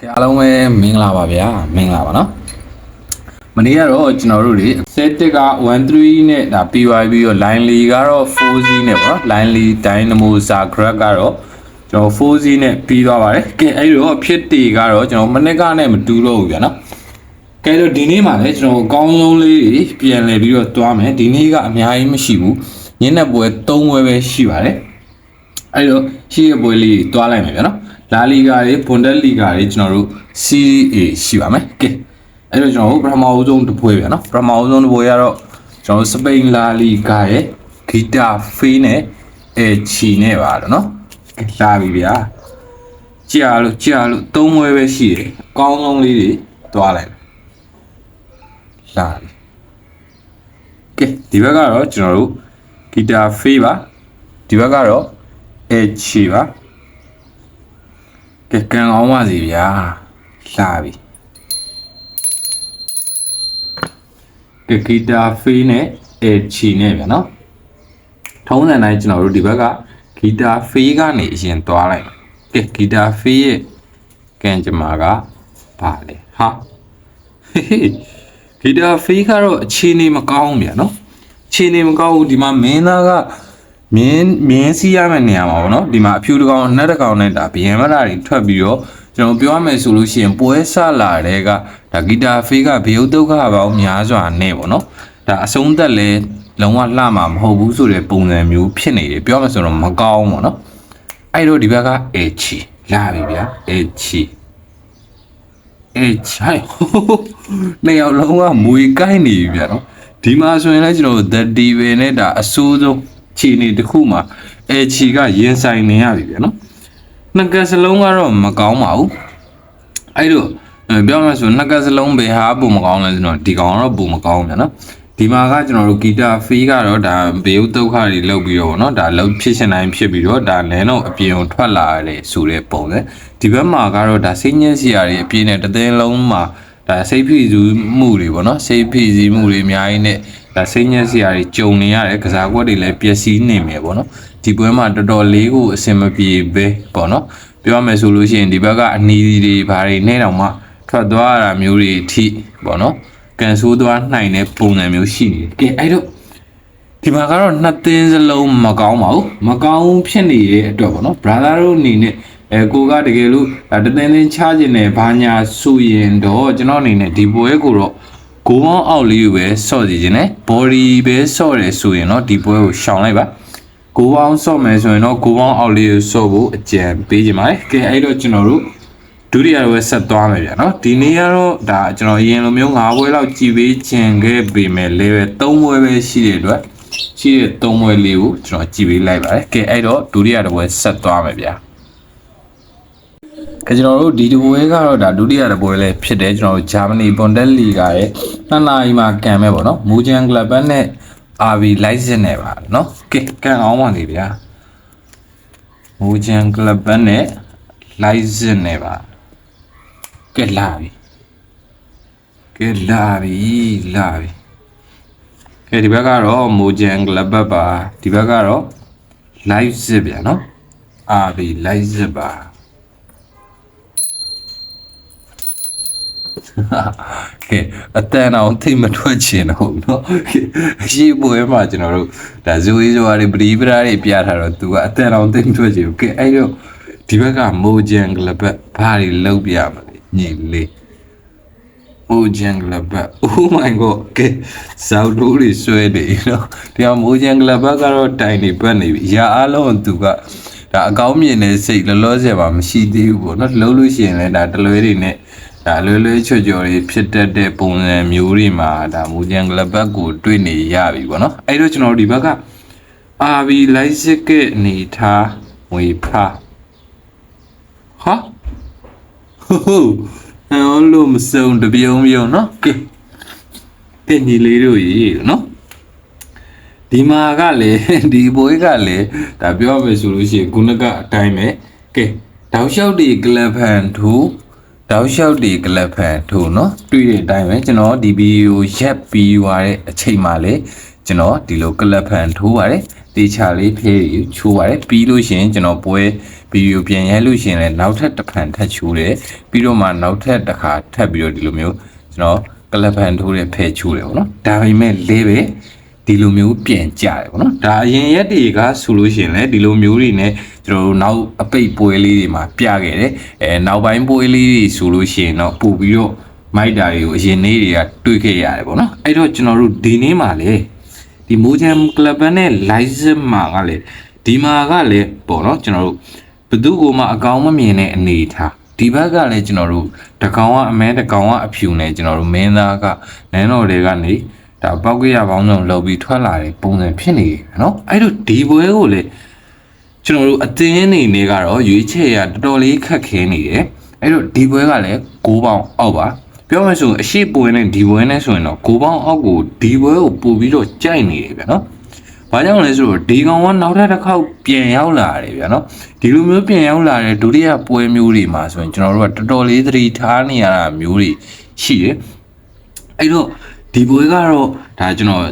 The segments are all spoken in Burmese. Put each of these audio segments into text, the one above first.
ကဲအားလုံးပဲမင်္ဂလာပါဗျာမင်္ဂလာပါနော်မနေ့ကတော့ကျွန်တော်တို့တွေ set က13နဲ့ဒါပြီးသွားပြီးတော့ line 4ကတော့ 4Z နဲ့ပေါ့နော် line 4 dynamo zagreb ကတော့ကျွန်တော် 4Z နဲ့ပြီးသွားပါတယ်ကဲအဲ့တော့ဖြစ်တေကတော့ကျွန်တော်မနေ့ကနဲ့မတူတော့ဘူးဗျာနော်ကဲတော့ဒီနေ့မှလည်းကျွန်တော်အကောင်းဆုံးလေးတွေပြန်လည်ပြီးတော့တွားမယ်ဒီနေ့ကအများကြီးမရှိဘူးညနေပွဲ3ပွဲပဲရှိပါတယ်အဲ့တော့ရှိရပွဲလေးတွားလိုက်မယ်ဗျာနော် လာလီဂါတွေဘွန်ဒက်လီဂါတွေကျွန်တော်တို့ Serie A ရှိပါမယ်ကဲအဲ့တော့ကျွန်တော်တို့ပထမဦးဆုံးတစ်ပွဲဗျာနော်ပထမဦးဆုံးတစ်ပွဲကတော့ကျွန်တော်တို့စပိန်လာလီဂါရဲ့ဂီတာဖေးနဲ့အဲချီနဲ့ပါတော့နော်ကဲလာပြီဗျာကြာလို့ကြာလို့သုံးပွဲပဲရှိတယ်အကောင်းဆုံးလေးတွေတွားလိုက်မယ်လာပြီကဲဒီဘက်ကတော့ကျွန်တော်တို့ဂီတာဖေးပါဒီဘက်ကတော့အဲချီပါ ကဲကံအောင်ပါစီဗျာလှပြီကဲဂီတာဖေးနဲ့အဲချီနဲ့ဗျာနော်ထုံးစံတိုင်းကျွန်တော်တို့ဒီဘက်ကဂီတာဖေးကနေအရင်သွားလိုက်ကဲဂီတာဖေးရဲ့ကံကြမ္မာကပါလေဟာဟေးဟေးဂီတာဖေးကတော့အခြေအနေမကောင်းဗျာနော်အခြေအနေမကောင်းဘူးဒီမှာမင်းသားက မြင်းမြင်းစီးရမယ့်နေရာမှာပေါ့နော်ဒီမှာအဖြူတစ်ကောင်အနက်တစ်ကောင်နဲ့ဒါဗီယံမလာတွေထွက်ပြီးတော့ကျွန်တော်ပြောရမယ်ဆိုလို့ရှိရင်ပွဲဆလာတဲ့ကဒါဂီတာဖေးကဘေယုတ်ဒုက္ခပေါင်းများစွာနဲ့ပေါ့နော်ဒါအဆုံးသက်လဲလုံးဝလှမှာမဟုတ်ဘူးဆိုတဲ့ပုံစံမျိုးဖြစ်နေတယ်ပြောမှဆိုတော့မကောင်းပေါ့နော်အဲ့တော့ဒီဘက်ကအေချီလာပြီဗျာအေချီအေချိုင်နေရာလုံးဝမွေကိုင်းနေပြီဗျာနော်ဒီမှာဆိုရင်လည်းကျွန်တော် The Devil နဲ့ဒါအဆိုးဆုံး ခြေနေတစ်ခုမှာအဲခြေကရင်ဆိုင်နေရပြီဗျာနော်နှစ်ကက်စလုံးကတော့မကောင်းပါဘူးအဲ့တော့အဲပြောမှဆိုနှစ်ကက်စလုံးဘယ်ဟာပုံမကောင်းလဲဆိုတော့ဒီကောင်ကတော့ပုံမကောင်းဗျာနော်ဒီမှာကကျွန်တော်တို့ဂီတာဖေးကတော့ဒါဘေယုတ်ဒုက္ခတွေလောက်ပြီးတော့ဗောနော်ဒါလောက်ဖြစ်ရှင်တိုင်းဖြစ်ပြီးတော့ဒါလန်တော့အပြင်ကိုထွက်လာရတယ်ဆိုတဲ့ပုံစံဒီဘက်မှာကတော့ဒါစိတ်ညစ်စရာတွေအပြင်းနဲ့တစ်သိန်းလုံးမှာဒါစိတ်ဖိစီးမှုတွေဗောနော်စိတ်ဖိစီးမှုတွေအများကြီးနဲ့ ဒါစိတ်ညက်စရာတွေကြုံနေရတယ်ကစားကွက်တွေလည်းပျက်စီးနေမယ်ပေါ့နော်ဒီပွဲမှာတော်တော်လေးကိုအဆင်မပြေပဲပေါ့နော်ပြောရမယ်ဆိုလို့ရှိရင်ဒီဘက်ကအနီးတွေဘာတွေနဲ့တောင်မှထွက်သွားရတာမျိုးတွေအထိပေါ့နော်ကန်ဆိုးသွားနိုင်တဲ့ပုံစံမျိုးရှိနေတယ်ကဲအဲ့တော့ဒီမှာကတော့နှစ်သင်းစလုံးမကောင်းပါဘူးမကောင်းဖြစ်နေတဲ့အတွက်ပေါ့နော် brother တို့အနေနဲ့အဲကိုကတကယ်လို့ဒါတသင်းသင်းချခြင်းနဲ့ဘာညာဆိုရင်တော့ကျွန်တော်အနေနဲ့ဒီပွဲကိုတော့ ကိုပေါင်းအောက်လေးကိုပဲဆော့စီခြင်းနဲ့ body ပဲဆော့တယ်ဆိုရင်တော့ဒီပွဲကိုရှောင်လိုက်ပါကိုပေါင်းဆော့မယ်ဆိုရင်တော့ကိုပေါင်းအောက်လေးကိုဆော့ဖို့အကြံပေးခြင်းပါတယ်ကဲအဲ့တော့ကျွန်တော်တို့ဒုတိယဘက်ဆက်သွားမယ်ဗျာနော်ဒီနေ့ကတော့ဒါကျွန်တော်အရင်လိုမျိုး၅ပွဲလောက်ကြည်ပေးခြင်းခဲ့ပေမဲ့ level 3ပွဲပဲရှိတဲ့အတွက်ရှိတဲ့3ပွဲလေးကိုကျွန်တော်ကြည်ပေးလိုက်ပါတယ်ကဲအဲ့တော့ဒုတိယတစ်ပွဲဆက်သွားမယ်ဗျာ ကကျွန်တော်တို့ဒီတပွဲကတော့ဒါဒုတိယတပွဲလည်းဖြစ်တယ်ကျွန်တော်တို့ဂျာမနီဘွန်ဒက်လီဂါရဲ့နှစ်နာရီမှာကန်မဲ့ပေါ့နော်မူဂျန်ကလပ်ဘတ်နဲ့ RB လိုက်စစ်နေပါနော်ကဲကန်အောင်ပါလေဗျာမူဂျန်ကလပ်ဘတ်နဲ့လိုက်စစ်နေပါကဲလာပြီကဲလာပြီလာပြီကဲဒီဘက်ကတော့မူဂျန်ကလပ်ဘတ်ပါဒီဘက်ကတော့ live စစ်ဗျာနော် RB လိုက်စစ်ပါ ကဲအတန်အောင်ထိတ်မထွက်ချင်တော့ဘူးเนาะရှိပွဲမှာကျွန်တော်တို့ဒါဇူဝေးဇွာတွေပရိပရာတွေပြထားတော့သူကအတန်အောင်ထိတ်မထွက်ချင်ဘူးကဲအဲ့တော့ဒီဘက်ကမိုဂျန်ဂလဘတ်ဘာတွေလောက်ပြမလဲညီလေးမိုဂျန်ဂလဘတ် Oh my god ကဲဇောက်လို့တွေဆွဲနေเนาะဒီကမိုဂျန်ဂလဘတ်ကတော့တိုင်နေပတ်နေပြီရာအားလုံးသူကဒါအကောင်းမြင်တဲ့စိတ်လောလောဆယ်မှာမရှိသေးဘူးပေါ့เนาะလုံးလို့ရှိရင်လည်းဒါတလွဲတွေနဲ့ ဒါလွယ်လွယ်ချွတ်ချော်တွေဖြစ်တတ်တဲ့ပုံစံမျိုးတွေမှာဒါမူဂျန်ဂလဘတ်ကိုတွေ့နေရပြီပေါ့နော်အဲ့တော့ကျွန်တော်တို့ဒီဘက်ကအာဘီလိုက်စစ်ကအနေထားဝေဖာဟာဟိုဟိုအော်လို့မစုံတပြုံပြုံနော်ကဲကဲညီလေးတို့ရေနော်ဒီမှာကလည်းဒီဘွေးကလည်းဒါပြောမယ်ဆိုလို့ရှိရင်ခုနကအတိုင်းပဲကဲတောက်လျှောက်ဒီကလပ်ဖန်ထူ တောက်လျှောက်တီကလပ်ဖန်ထို့နော်တွေ့တဲ့အတိုင်းပဲကျွန်တော်ဒီဗီဒီယိုရက်ပြီးရတဲ့အချိန်မှလည်းကျွန်တော်ဒီလိုကလပ်ဖန်ထိုးပါတယ်တေချာလေးဖေးချိုးပါတယ်ပြီးလို့ရှင်ကျွန်တော်ပွဲဗီဒီယိုပြန်ရိုက်လို့ရှင်လည်းနောက်ထပ်တစ်ဖန်ထပ်ချိုးတယ်ပြီးတော့မှနောက်ထပ်တစ်ခါထပ်ပြီးတော့ဒီလိုမျိုးကျွန်တော်ကလပ်ဖန်ထိုးတဲ့ဖေးချိုးတယ်ပေါ့နော်ဒါပေမဲ့လေးပဲ ဒီလိုမျိုးပြန်ကြတယ်ပေါ့နော်ဒါအရင်ရက်တွေကဆိုလို့ရှိရင်လည်းဒီလိုမျိုးတွေနဲ့ကျွန်တော်တို့နောက်အပိတ်ပွဲလေးတွေမှာပြခဲ့တယ်အဲနောက်ပိုင်းပွဲလေးတွေဆိုလို့ရှိရင်တော့ပို့ပြီးတော့မိုက်တာတွေကိုအရင်နေ့တွေကတွေ့ခဲ့ရတယ်ပေါ့နော်အဲ့တော့ကျွန်တော်တို့ဒီနေ့မှာလေဒီမိုဂျမ်ကလပ်နဲ့ license မှာကလေဒီမှာကလေပေါ့နော်ကျွန်တော်တို့ဘယ်သူ့ကိုမှအကောင်းမမြင်တဲ့အနေထားဒီဘက်ကလည်းကျွန်တော်တို့တကောင်ကအမဲတကောင်ကအဖြူနဲ့ကျွန်တော်တို့မင်းသားကနန်းတော်တွေကနေ ဒါပောက်ကရပေါင်းစုံလှုပ်ပြီးထွက်လာတဲ့ပုံစံဖြစ်နေတယ်နော်အဲ့တော့ဒီပွဲကိုလေကျွန်တော်တို့အတင်းအနေနဲ့ကတော့ရွေးချယ်ရတော်တော်လေးခက်ခဲနေတယ်အဲ့တော့ဒီပွဲကလည်း6ပေါင်အောက်ပါပြောမှဆိုရင်အရှိပွဲနဲ့ဒီပွဲနဲ့ဆိုရင်တော့6ပေါင်အောက်ကိုဒီပွဲကိုပို့ပြီးတော့ကြိုက်နေတယ်ဗျာနော်ဘာကြောင့်လဲဆိုတော့ဒီကောင်ကနောက်ထပ်တစ်ခေါက်ပြန်ရောက်လာတယ်ဗျာနော်ဒီလိုမျိုးပြန်ရောက်လာတဲ့ဒုတိယပွဲမျိုးတွေမှာဆိုရင်ကျွန်တော်တို့ကတော်တော်လေးသတိထားနေရတာမျိုးတွေရှိတယ်အဲ့တော့ ဒီပွဲကတော့ဒါကျွန်တော်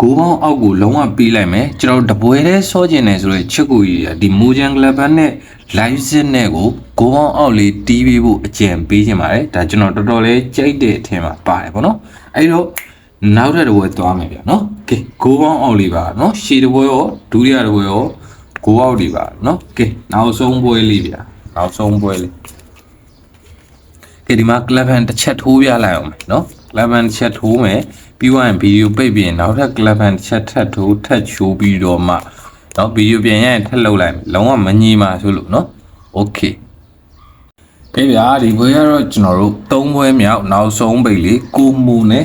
ကိုပေါင်းအောက်ကိုလုံးဝပေးလိုက်မယ်ကျွန်တော်တပွဲလေးစောကျင်နေဆိုတော့ချစ်ကိုကြီးဒီမူဂျန်ကလပ်ဘန်နဲ့ live set နဲ့ကိုကိုပေါင်းအောက်လေးတီးပေးဖို့အကြံပေးခြင်းပါတယ်ဒါကျွန်တော်တော်တော်လေးကြိုက်တဲ့အထင်မှာပါတယ်ပေါ့နော်အဲ့တော့နောက်ထပ်တစ်ပွဲသွားမယ်ဗျာနော်ကဲကိုပေါင်းအောက်လေးပါနော်ရှေ့တစ်ပွဲရောဒုတိယတစ်ပွဲရောကိုအောက်လေးပါနော်ကဲနောက်ဆုံးပွဲလေးဗျာနောက်ဆုံးပွဲလေးကဲဒီမှာ club hand တစ်ချက်ထိုးပြလိုက်အောင်မယ်နော် club hand တစ်ချက်ထိုးမယ်ပြီးသွားရင်ဗီဒီယိုပိတ်ပြီးရင်နောက်ထပ် club hand တစ်ချက်ထပ်ထိုးထပ်ချိုးပြီးတော့မှနော်ဗီဒီယိုပြန်ရရင်ထပ်လုပ်လိုက်မယ်လုံးဝမငြီမှာဆိုလို့နော် okay ကဲဗျာဒီဘွဲကတော့ကျွန်တော်တို့၃ဘွဲမြောက်နောက်ဆုံးပိတ်လေးကိုမူနဲ့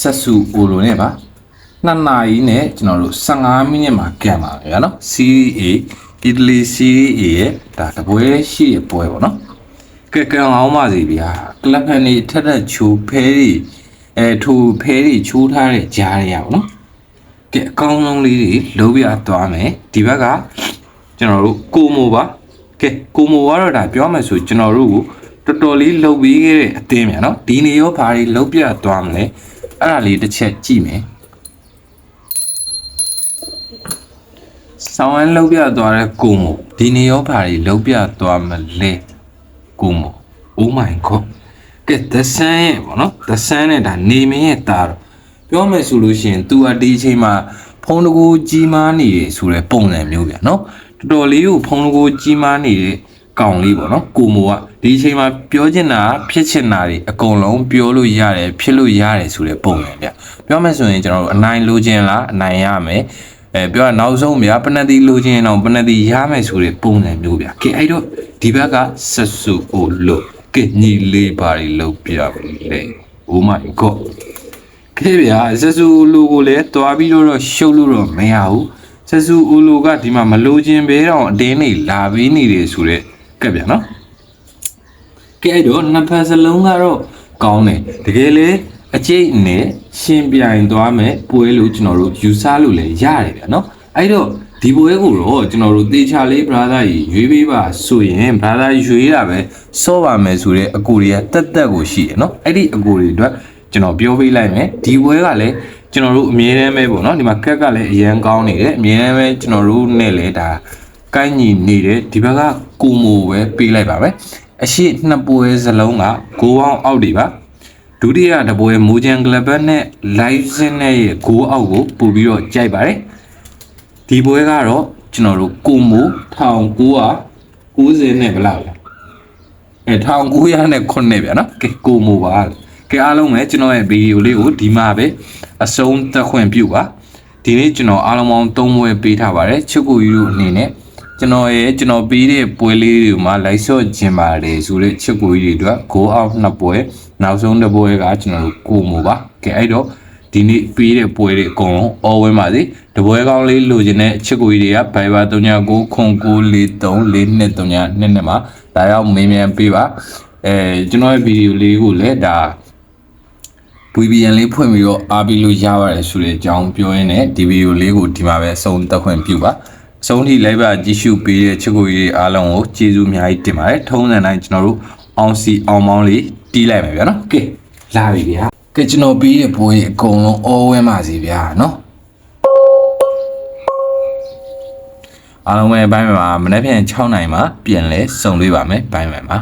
ဆက်စုအိုလိုနဲ့ပါနှစ်နာရီနဲ့ကျွန်တော်တို့15မိနစ်မှာကန်ပါဗျာနော် Series A Italy Series A ရဲ့ဒါတပွဲရှိရပွဲပေါ့နော်ကဲကံအောင်ပါစီဗျာကလပ်ဖန်နေထက်ထက်ချိုးဖဲတွေ အဲထိုးဖဲတွေချိုးထားတဲ့ကြားရရပါတော့ကဲအကောင်းဆုံးလေးတွေလုံးပြသွားမယ်ဒီဘက်ကကျွန်တော်တို့ကိုမိုပါကဲကိုမိုကတော့ဒါပြောမှဆိုကျွန်တော်တို့ကိုတော်တော်လေးလှုပ်ပြီးခဲ့တဲ့အသင်းမြန်နော်ဒီနေရောဘာတွေလှုပ်ပြသွားမလဲအဲ့ဒါလေးတစ်ချက်ကြည့်မယ်ဆောင်းဝမ်းလှုပ်ပြသွားတဲ့ကိုမိုဒီနေရောဘာတွေလှုပ်ပြသွားမလဲကိုမို Oh my god ကဲ the sun ရဲ့ဗောနော် the sun နဲ့ဒါနေမင်းရဲ့တာတော့ပြောမယ်ဆိုလို့ရှိရင် तू အဒီအချိန်မှာဖုံးတကူကြီးမားနေတယ်ဆိုတဲ့ပုံစံမျိုးဗျာနော်တော်တော်လေးကိုဖုံးတကူကြီးမားနေတဲ့ကောင်လေးပေါ့နော်ကိုမိုကဒီအချိန်မှာပြောချင်တာဖြစ်ချင်တာတွေအကုန်လုံးပြောလို့ရတယ်ဖြစ်လို့ရတယ်ဆိုတဲ့ပုံစံဗျပြောမယ်ဆိုရင်ကျွန်တော်တို့အနိုင်လိုချင်လားအနိုင်ရမယ်အဲပြောရနောက်ဆုံးဗျာပနတိလိုချင်တော့ပနတိရမယ်ဆိုတဲ့ပုံစံမျိုးဗျကဲအဲ့တော့ဒီဘက်ကဆက်စုအိုလို့ ကဲညီလေးပါရီလောက်ပြပြီလေ Oh my god ခဲ့ဗျာဆက်စုလူကိုလည်းတွားပြီးတော့ရှုပ်လို့တော့မရဘူးဆက်စုဦးလူကဒီမှာမလိုချင်ဘဲတော့အတင်းနေလာပြီးနေတယ်ဆိုတော့ကဲဗျာနော်ကဲအဲ့တော့နှစ်ဖက်စလုံးကတော့ကောင်းတယ်တကယ်လေအကျိတ်နဲ့ရှင်းပြိုင်သွားမယ်ပွဲလို့ကျွန်တော်တို့ယူဆလို့လည်းရတယ်ဗျာနော်အဲ့တော့ ဒီပွဲကိုတော့ကျွန်တော်တို့တေချာလေး brother ကြီးရွေးပေးပါဆိုရင် brother ရွေးတာပဲစောပါမယ်ဆိုတဲ့အကူတွေကတက်တက်ကိုရှိတယ်နော်အဲ့ဒီအကူတွေအတွက်ကျွန်တော်ပြောပေးလိုက်မယ်ဒီပွဲကလည်းကျွန်တော်တို့အမြဲတမ်းပဲပေါ့နော်ဒီမှာကက်ကလည်းအရန်ကောင်းနေတယ်အမြဲတမ်းပဲကျွန်တော်တို့နဲ့လည်းဒါကိုင်းညီနေတယ်ဒီဘက်ကကိုမိုပဲပေးလိုက်ပါပဲအရှိနှစ်ပွဲစလုံးကဂိုးအောင်အောက်တွေပါဒုတိယတပွဲမူဂျန်ကလဘတ်နဲ့ live စင်းနဲ့ရဲ့ဂိုးအောက်ကိုပို့ပြီးတော့ကြိုက်ပါတယ် ဒီပွဲကတော့ကျွန်တော်တို့ကိုမို1990နဲ့ဘယ်လောက်လဲအဲ1900နဲ့9နဲ့ဗျာနော်ကဲကိုမိုပါကဲအားလုံးပဲကျွန်တော်ရဲ့ဗီဒီယိုလေးကိုဒီမှာပဲအဆုံးသက်ခွင့်ပြုပါဒီနေ့ကျွန်တော်အားလုံးပေါင်း3ပွဲပေးထားပါတယ်ချစ်ကိုယူတို့အနေနဲ့ကျွန်တော်ရဲ့ကျွန်တော်ပေးတဲ့ပွဲလေးတွေမှာလိုက်ဆော့ခြင်းပါတယ်ဆိုတဲ့ချစ်ကိုကြီးတွေအတွက် go out နှစ်ပွဲနောက်ဆုံးတစ်ပွဲကကျွန်တော်တို့ကိုမိုပါကဲအဲ့တော့ ဒီနေ့ပေးတဲ့ပွဲတွေအကုန်လုံးအော်ဝင်ပါစေတပွဲကောင်းလေးလိုချင်တဲ့ချစ်ကိုကြီးတွေက Viber 39ခွန်943 4232နဲ့မှာဒါရောက်မေးမြန်းပေးပါအဲကျွန်တော်ရဲ့ဗီဒီယိုလေးကိုလည်းဒါ VPN လေးဖွင့်ပြီးတော့အားပေးလို့ရပါတယ်ဆိုတဲ့အကြောင်းပြောရင်းနဲ့ဒီဗီဒီယိုလေးကိုဒီမှာပဲအဆုံးသတ်ခွင့်ပြုပါအဆုံးထိ live ပါကြည့်ရှုပေးတဲ့ချစ်ကိုကြီးအားလုံးကိုကျေးဇူးအများကြီးတင်ပါတယ်ထုံးစံတိုင်းကျွန်တော်တို့အောင်စီအောင်မောင်းလေးတီးလိုက်မယ်ဗျာနော်ကဲလာပြီဗျာ ကဲကျွန်တော်ပေးတဲ့ဘိုးကြီးအကုန်လုံးအော်ဝဲပါစီဗျာနော်အားလုံးပဲဘိုင်းမယ်မှာမနေ့ပြန်6နိုင်မှာပြန်လဲစုံတွေ့ပါမယ်ဘိုင်းမယ်မှာ